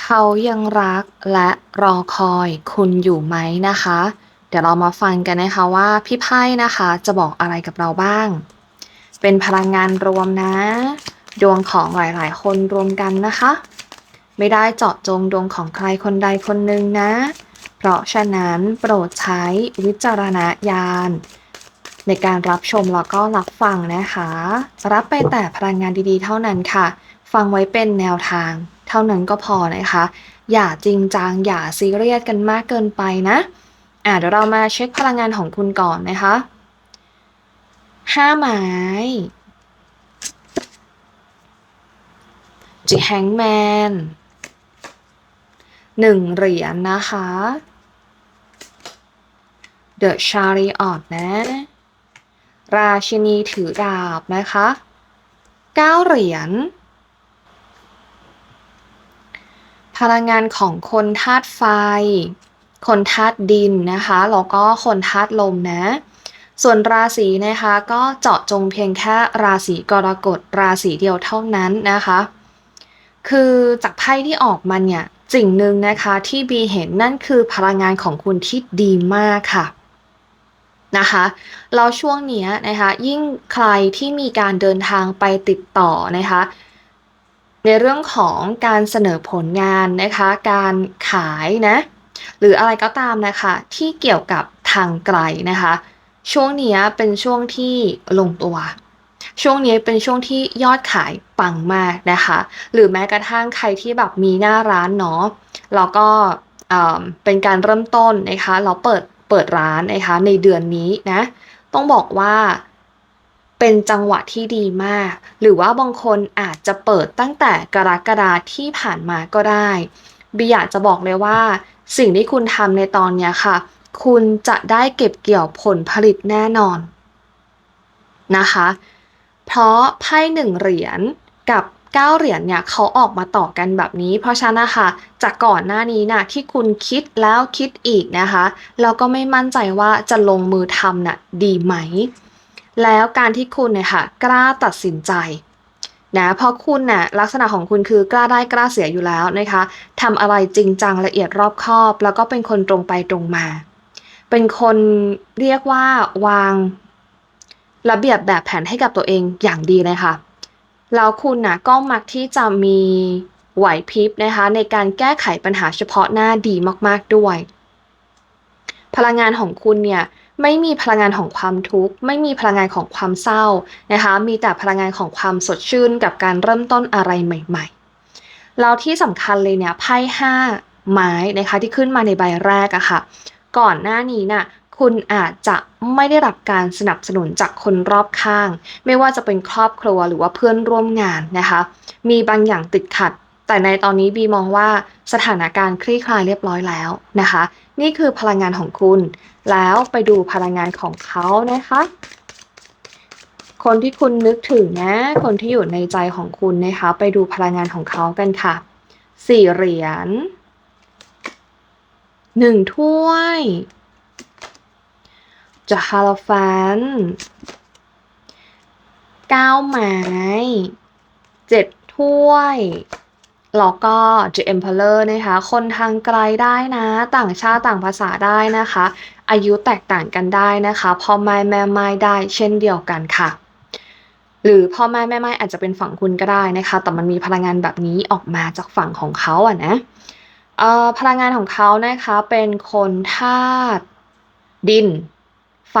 เขายังรักและรอคอยคุณอยู่ไหมนะคะ เดี๋ยวเรามาฟังกันนะคะว่าพี่ไพ่นะคะจะบอกอะไรกับเราบ้าง เป็นพลังงานรวมนะ ดวงของหลายๆ คนรวมกันนะคะ ไม่ได้เจาะจงดวงของใครคนใดคนหนึ่งนะ เพราะฉะนั้นโปรดใช้วิจารณญาณในการรับชมแล้วก็รับฟังนะคะ รับไปแต่พลังงานดีๆ เท่านั้นค่ะ ฟังไว้เป็นแนวทาง เท่านั้นก็พอนะคะ อย่าจริงจังอย่าซีเรียสกันมากเกินไปนะอะเดี๋ยวเรามาเช็คพลังงานของคุณก่อนนะคะห้าไม้จิแฮงแมนหนึ่งเหรียญนะคะ The Chariot นะ ราชินีถือดาบนะคะเก้าเหรียญ พลังงานของคนธาตุไฟ คนธาตุดินนะคะแล้วก็คนธาตุลมนะ ส่วนราศีนะคะก็เจาะจงเพียงแค่ราศีกรกฎราศีเดียวเท่านั้นนะคะ คือจากไพ่ที่ออกมาเนี่ยสิ่งหนึ่งนะคะที่บีเห็นนั่นคือพลังงานของคุณที่ดีมากค่ะนะคะแล้วช่วงนี้นะคะยิ่งใครที่มีการเดินทางไปติดต่อนะคะ ในเรื่องของการเสนอผลงานนะคะ การขายนะหรืออะไรก็ตามนะคะที่เกี่ยวกับทางไกลนะคะ ช่วงนี้เป็นช่วงที่ลงตัว ช่วงนี้เป็นช่วงที่ยอดขายปังมากนะคะ หรือแม้กระทั่งใครที่แบบมีหน้าร้านเนาะแล้วก็เอ่อเป็นการเริ่มต้นนะคะ เราเปิดเปิดร้านนะคะในเดือนนี้นะต้องบอกว่า เป็นจังหวะที่ดีมาก หรือว่าบางคนอาจจะเปิดตั้งแต่กรกฎาที่ผ่านมาก็ได้บีอยากจะบอกเลยว่า สิ่งที่คุณทำในตอนนี้ค่ะ คุณจะได้เก็บเกี่ยวผลผลิตแน่นอนนะคะ เพราะไพ่หนึ่งเหรียญกับเก้าเหรียญเนี่ยเขาออกมาต่อกันแบบนี้ เพราะฉะนั้นนะคะจากก่อนหน้านี้นะที่คุณคิดแล้วคิดอีกนะคะแล้วก็ไม่มั่นใจว่าจะลงมือทำน่ะดีไหม แล้วการที่คุณเนี่ยค่ะกล้าตัดสินใจนะเพราะคุณน่ะลักษณะของคุณคือกล้าได้กล้าเสียอยู่แล้วนะคะทำอะไรจริงจังละเอียดรอบคอบ แล้วก็เป็นคนตรงไปตรงมา เป็นคนเรียกว่าวางระเบียบแบบแผนให้กับตัวเองอย่างดีเลยค่ะแล้วคุณน่ะก็มักที่จะมีไหวพริบนะคะในการแก้ไขปัญหาเฉพาะหน้าดีมากๆด้วย พลังงานของคุณเนี่ย ไม่มีพลังงานของความทุกข์ ไม่มีพลังงานของความเศร้านะคะ มีแต่พลังงานของความสดชื่นกับการเริ่มต้นอะไรใหม่ๆ แล้วที่สำคัญเลยเนี่ยไพ่ห้าไม้นะคะที่ขึ้นมาในใบแรกอะค่ะ ก่อนหน้านี้น่ะคุณอาจจะไม่ได้รับการสนับสนุนจากคนรอบข้าง ไม่ว่าจะเป็นครอบครัวหรือว่าเพื่อนร่วมงานนะคะ มีบางอย่างติดขัด แต่ในตอนนี้บีมองว่าสถานการณ์คลี่คลายเรียบร้อยแล้วนะคะ นี่คือพลังงานของคุณ แล้วไปดูพลังงานของเขานะคะ คนที่คุณนึกถึงนะ คนที่อยู่ในใจของคุณนะคะ ไปดูพลังงานของเขากันค่ะสี่เหรียญหนึ่งถ้วยจะฮาลฟันเก้าไม้เจ็ดถ้วย แล้วก็ The Emperor นะคะ คนทางไกลได้นะ ต่างชาติต่างภาษาได้นะคะ อายุแตกต่างกันได้นะคะพ่อไม้แม่ไม้ได้เช่นเดียวกันค่ะ หรือพ่อแม่แม่ไม้อาจจะเป็นฝั่งคุณก็ได้นะคะ แต่มันมีพลังงานแบบนี้ออกมาจากฝั่งของเขาอะนะพลังงานของเขานะคะเป็นคนธาตุดิน ไฟ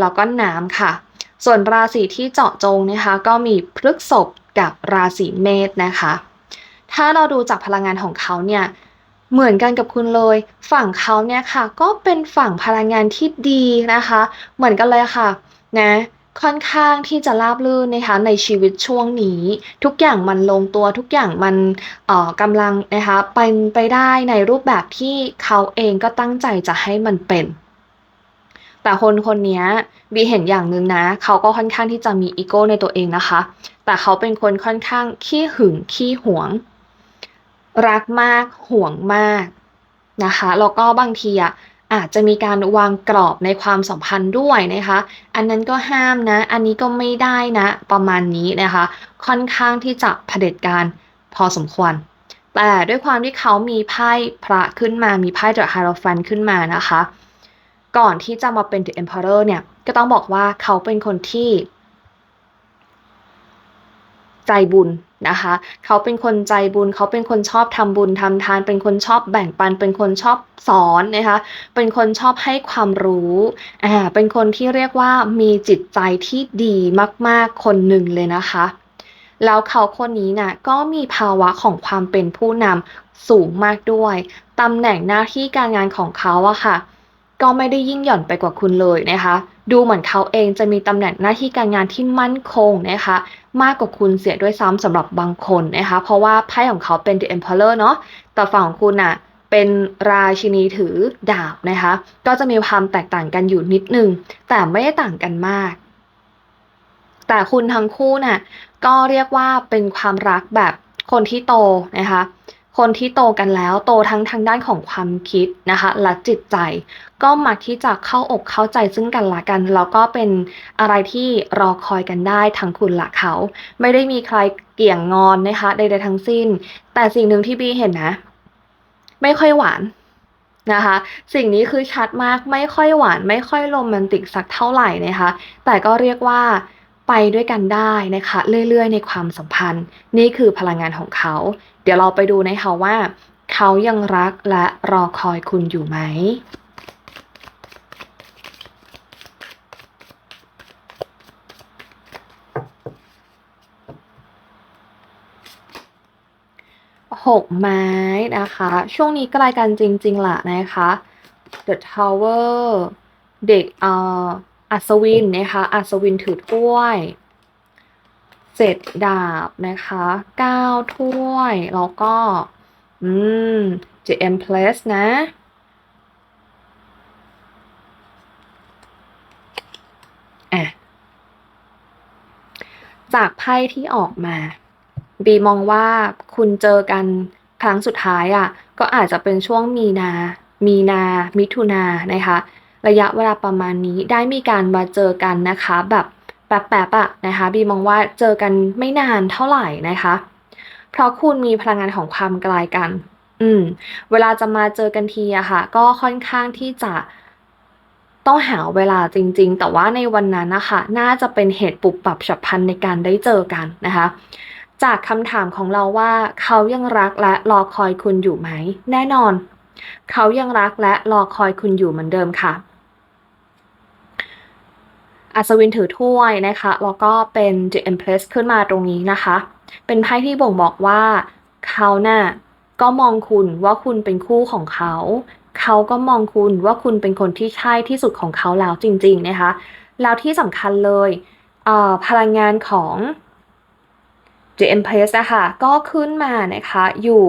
แล้วก็น้ำค่ะ ส่วนราศีที่เจาะจงนะคะ ก็มีพฤกษภกับราศีเมษนะคะ ถ้าเราดูจากพลังงานของเขาเนี่ยเหมือนกันกับคุณเลย ฝั่งเขาเนี่ยค่ะ ก็เป็นฝั่งพลังงานที่ดีนะคะ เหมือนกันเลยค่ะนะค่อนข้างที่จะราบรื่นนะคะในชีวิตช่วงนี้ ทุกอย่างมันลงตัวทุกอย่างมันเอ่อกำลังนะคะเป็นไปได้ในรูปแบบที่เขาเองก็ตั้งใจจะให้มันเป็น แต่คนคนนี้บีเห็นอย่างหนึ่งนะ เขาก็ค่อนข้างที่จะมีอีโก้ในตัวเองนะคะ แต่เขาเป็นคนค่อนข้างขี้หึงขี้หวง รักมากห่วงมากนะคะแล้วก็บางทีอะอาจจะมีการวางกรอบในความสัมพันธ์ด้วยนะคะ อันนั้นก็ห้ามนะ อันนี้ก็ไม่ได้นะประมาณนี้นะคะ ค่อนข้างที่จะเผด็จการพอสมควร แต่ด้วยความที่เขามีไพ่พระขึ้นมา มีไพ่เดอะไฮโรฟันขึ้นมานะคะ ก่อนที่จะมาเป็น The Emperor เนี่ย ก็ต้องบอกว่าเขาเป็นคนที่ ใจบุญ นะคะ เขาเป็นคนใจบุญ เขาเป็นคนชอบทำบุญทำทาน เป็นคนชอบแบ่งปัน เป็นคนชอบสอนนะคะ เป็นคนชอบให้ความรู้อ่าเป็นคนที่เรียกว่ามีจิตใจที่ดีมาก ๆ คนหนึ่งเลยนะคะแล้วเขาคนนี้น่ะก็มีภาวะของความเป็นผู้นำสูงมากด้วยตำแหน่งหน้าที่การงานของเขาอะค่ะ ก็ไม่ได้ยิ่งหย่อนไปกว่าคุณเลยนะคะ ดูเหมือนเขาเองจะมีตำแหน่งหน้าที่การงานที่มั่นคงนะคะ มากกว่าคุณเสียด้วยซ้ำสำหรับบางคนนะคะ เพราะว่าไพ่ของเขาเป็น The Emperor เนาะแต่ฝั่งของคุณอะเป็นราชินีถือดาบนะคะ ก็จะมีความแตกต่างกันอยู่นิดนึง แต่ไม่ได้ต่างกันมาก แต่คุณทั้งคู่น่ะก็เรียกว่าเป็นความรักแบบคนที่โตนะคะ คนที่โตกันแล้วโตทั้งทางด้านของความคิดนะคะและจิตใจ ก็มักที่จะเข้าอกเข้าใจซึ่งกันและกันแล้วก็เป็นอะไรที่รอคอยกันได้ทั้งคุณและเขา ไม่ได้มีใครเกี่ยงงอนนะคะใดๆทั้งสิ้น แต่สิ่งหนึ่งที่บีเห็นนะ ไม่ค่อยหวานนะคะสิ่งนี้คือชัดมากไม่ค่อยหวาน ไม่ค่อยโรแมนติกสักเท่าไหร่นะคะแต่ก็เรียกว่า ไปด้วยกันได้นะคะ เรื่อยๆ ในความสัมพันธ์ นี่คือพลังงานของเขา เดี๋ยวเราไปดูนะคะว่า เขายังรักและรอคอยคุณอยู่ไหมหกไม้นะคะ ช่วงนี้ใกล้กันจริงๆล่ะนะคะ The Tower เด็กเอ่อ อัศวินนะคะอัศวินถือถ้วยเจ็ดดาบนะคะเก้าถ้วย แล้วก็ อืม The Empress นะอะจากไพ่ที่ออกมา บีมองว่าคุณเจอกันครั้งสุดท้ายอะ ก็อาจจะเป็นช่วงมีนา มีนา มิถุนานะคะ ระยะเวลาประมาณนี้ได้มีการมาเจอกันนะคะ แบบแป๊บๆอะนะคะบีมองว่าเจอกันไม่นานเท่าไหร่นะคะ เพราะคุณมีพลังงานของความไกลกัน อืม เวลาจะมาเจอกันทีอะค่ะ ก็ค่อนข้างที่จะต้องหาเวลาจริงๆ แต่ว่าในวันนั้นนะคะน่าจะเป็นเหตุปุบปับฉับพลันในการได้เจอกันนะคะ จากคำถามของเราว่าเขายังรักและรอคอยคุณอยู่ไหม แน่นอน เขายังรักและรอคอยคุณอยู่เหมือนเดิมค่ะ อัศวินถือถ้วยนะคะ แล้วก็เป็น The Empress ขึ้นมาตรงนี้นะคะ เป็นไพ่ที่บ่งบอกว่าเขาน่ะก็มองคุณว่าคุณเป็นคู่ของเขา เขาก็มองคุณว่าคุณเป็นคนที่ใช่ที่สุดของเขาแล้วจริง ๆ นะคะ แล้วที่สำคัญเลยเพลังงานของ The Empress นะคะก็ขึ้นมานะคะอยู่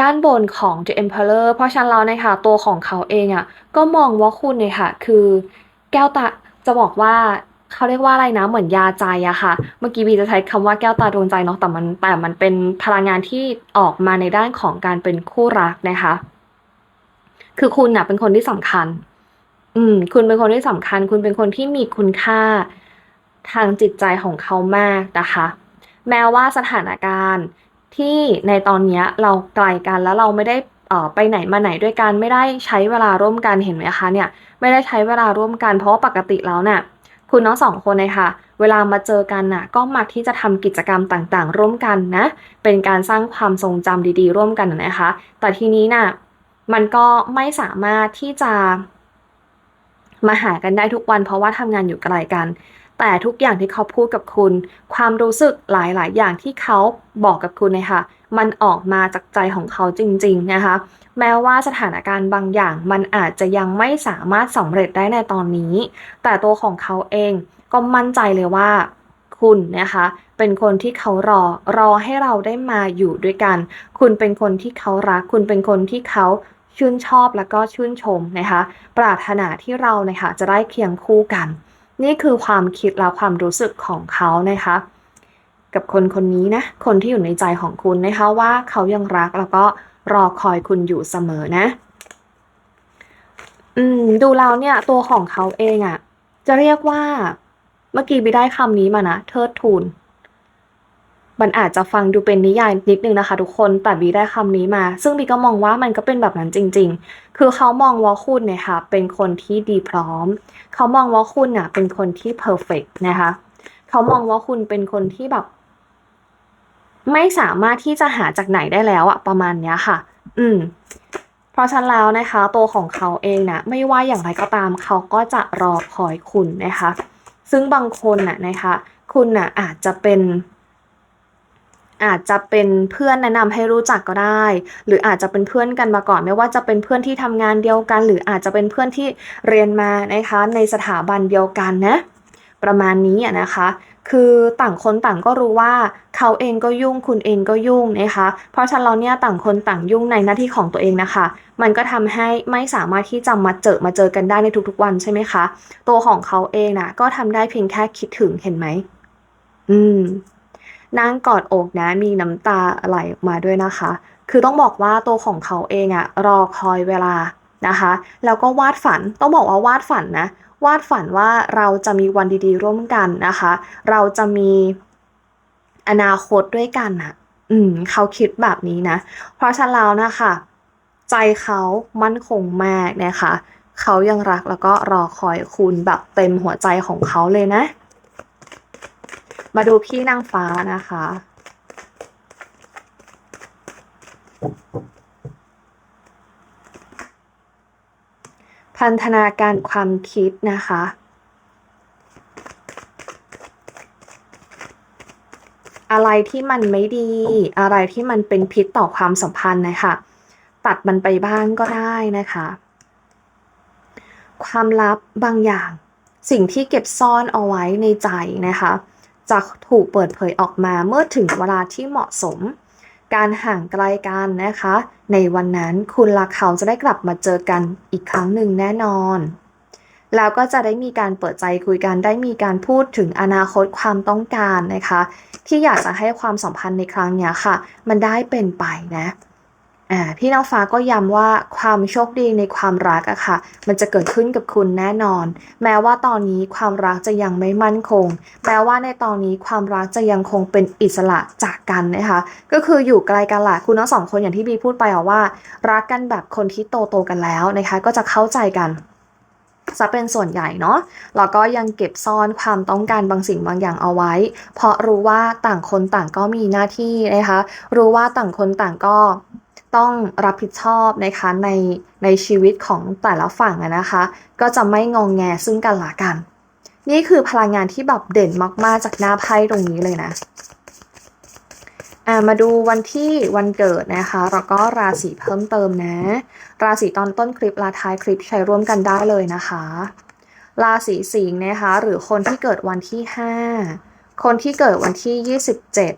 ด้านบนของ The Emperor เพราะฉะนั้นแล้วนะคะตัวของเขาเองอะ่ะก็มองว่าคุณเนี่ยค่ะคือแก้วตา จะบอกว่าเขาเรียกว่าอะไรนะเหมือนยาใจอะค่ะ เมื่อกี้บีจะใช้คำว่าแก้วตาดวงใจเนาะแต่มันแต่มันเป็นพลังงานที่ออกมาในด้านของการเป็นคู่รักนะคะ คือคุณน่ะ เป็นคนที่สำคัญ อืม คุณเป็นคนที่สำคัญ คุณเป็นคนที่มีคุณค่าทางจิตใจของเขามากนะคะ แม้ว่าสถานการณ์ที่ในตอนนี้เราไกลกันแล้วเราไม่ได้ ไปไหนมาไหนด้วยกันไม่ได้ใช้เวลาร่วมกันเห็นไหมคะเนี่ยไม่ได้ใช้เวลาร่วมกันเพราะปกติแล้วเนี่ยคุณทั้งสองคนเลยค่ะ เวลามาเจอกันน่ะก็มักที่จะทำกิจกรรมต่างๆ ร่วมกันนะ เป็นการสร้างความทรงจำดีๆ ร่วมกันนะคะ แต่ทีนี้น่ะมันก็ไม่สามารถที่จะ มาหากันได้ทุกวัน เพราะว่าทำงานอยู่ไกลกัน แต่ทุกอย่างที่เขาพูดกับคุณ ความรู้สึกหลายๆ อย่างที่เขาบอกกับคุณเนี่ยค่ะ มันออกมาจากใจของเขาจริงๆนะคะ แม้ว่าสถานการณ์บางอย่างมันอาจจะยังไม่สามารถสำเร็จได้ในตอนนี้ แต่ตัวของเขาเองก็มั่นใจเลยว่าคุณนะคะเป็นคนที่เขารอรอให้เราได้มาอยู่ด้วยกัน คุณเป็นคนที่เขารัก คุณเป็นคนที่เขาชื่นชอบแล้วก็ชื่นชมนะคะ ปรารถนาที่เรานะคะจะได้เคียงคู่กัน นี่คือความคิดและความรู้สึกของเขานะคะ กับคนคนนี้นะ คนที่อยู่ในใจของคุณนะคะว่าเขายังรักแล้วก็รอคอยคุณอยู่เสมอนะ อืม ดูแล้วเนี่ย ตัวของเขาเองอะ่ะ จะเรียกว่าเมื่อกี้ไปได้คำนี้มานะเทิดทูนมันอาจจะฟังดูเป็นนิยายนิดนึงนะคะ ทุกคนแต่บีได้คำนี้มา ซึ่งบีก็มองว่ามันก็เป็นแบบนั้นจริง ๆ คือเขามองว่าคุณเนี่ยค่ะเป็นคนที่ดีพร้อม เขามองว่าคุณน่ะ เป็นคนที่เพอร์เฟกนะคะ เขามองว่าคุณเป็นคนที่แบบ ไม่สามารถที่จะหาจากไหนได้แล้วอะประมาณเนี้ยค่ะ อืม เพราะฉะนั้นแล้วนะคะ ตัวของเขาเองนะไม่ว่าอย่างไรก็ตามเขาก็จะรอคอยคุณนะคะ ซึ่งบางคนน่ะนะคะ คุณน่ะอาจจะเป็น อาจจะเป็นเพื่อนแนะนำให้รู้จักก็ได้ หรืออาจจะเป็นเพื่อนกันมาก่อน ไม่ว่าจะเป็นเพื่อนที่ทำงานเดียวกัน หรืออาจจะเป็นเพื่อนที่เรียนมานะคะ ในสถาบันเดียวกันนะ ประมาณนี้อะนะคะ คือต่างคนต่างก็รู้ว่าเขาเองก็ยุ่งคุณเองก็ยุ่งนะคะ เพราะฉะนั้นเราเนี่ยต่างคนต่างยุ่งในหน้าที่ของตัวเองนะคะ มันก็ทำให้ไม่สามารถที่จะมาเจอมาเจอกันได้ในทุกๆวันใช่ไหมคะ ตัวของเขาเองนะก็ทำได้เพียงแค่คิดถึงเห็นไหม อืมนั่งกอดอกนะมีน้ำตาไหลออกมาด้วยนะคะ คือต้องบอกว่าตัวของเขาเองอะรอคอยเวลานะคะ แล้วก็วาดฝันต้องบอกว่าวาดฝันนะ วาดฝันว่าเราจะมีวันดีๆ ร่วมกันนะคะ เราจะมีอนาคตด้วยกันนะอืมเขาคิดแบบนี้นะ เพราะฉะนั้นแล้วนะคะ ใจเขามั่นคงมากนะคะ เขายังรักแล้วก็รอคอยคุณแบบเต็มหัวใจของเขาเลยนะ มาดูพี่นางฟ้านะคะ พันธนาการความคิดนะคะ อะไรที่มันไม่ดี อะไรที่มันเป็นพิษต่อความสัมพันธ์นะคะ ตัดมันไปบ้างก็ได้นะคะ ความลับบางอย่าง สิ่งที่เก็บซ่อนเอาไว้ในใจนะคะ จะถูกเปิดเผยออกมาเมื่อถึงเวลาที่เหมาะสม การห่างไกลกันนะคะ ในวันนั้นคุณและเขาจะได้กลับมาเจอกันอีกครั้งหนึ่งแน่นอน แล้วก็จะได้มีการเปิดใจคุยกันได้มีการพูดถึงอนาคตความต้องการนะคะ ที่อยากจะให้ความสัมพันธ์ในครั้งนี้ค่ะ มันได้เป็นไปนะ อ่าพี่น้องฟ้าก็ย้ำว่าความโชคดีในความรักอะค่ะ มันจะเกิดขึ้นกับคุณแน่นอน แม้ว่าตอนนี้ความรักจะยังไม่มั่นคงแม้ว่าในตอนนี้ความรักจะยังคงเป็นอิสระจากกันนะคะ ก็คืออยู่ไกลกันแหละคุณทั้งสองคนอย่างที่บีพูดไปอะว่า รักกันแบบคนที่โตโตกันแล้วนะคะ ก็จะเข้าใจกันซะเป็นส่วนใหญ่เนาะ แล้วก็ยังเก็บซ่อนความต้องการบางสิ่งบางอย่างเอาไว้ เพราะรู้ว่าต่างคนต่างก็มีหน้าที่นะคะ รู้ว่าต่างคนต่างก็ ต้องรับผิดชอบนะคะในในชีวิตของแต่ละฝั่งนะคะ ก็จะไม่งองแงซึ่งกันและกัน นี่คือพลังงานที่แบบเด่นมาก ๆ จากหน้าไพ่ตรงนี้เลยนะอ่ามาดูวันที่วันเกิดนะคะ แล้วก็ราศีเพิ่มเติมนะ ราศีตอนต้นคลิปลาท้ายคลิปใช้ร่วมกันได้เลยนะคะ ราศีสิงห์นะคะ หรือคนที่เกิดวันที่ 5 คนที่เกิดวันที่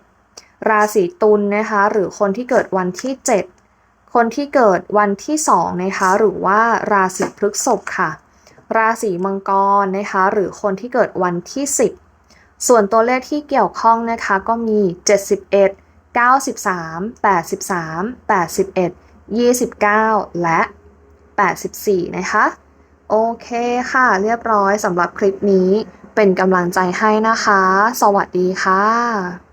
27 ราศีตุลนะคะ หรือคนที่เกิดวันที่ 7 คนที่เกิดวันที่2นะคะหรือว่าราศีพฤษภค่ะ ราศีมังกรนะคะหรือคนที่เกิดวันที่ 10 ส่วนตัวเลขที่เกี่ยวข้องนะคะก็มี 71 93 83 81 29 และ 84 นะคะ โอเคค่ะเรียบร้อยสำหรับคลิปนี้เป็นกำลังใจให้นะคะ สวัสดีค่ะ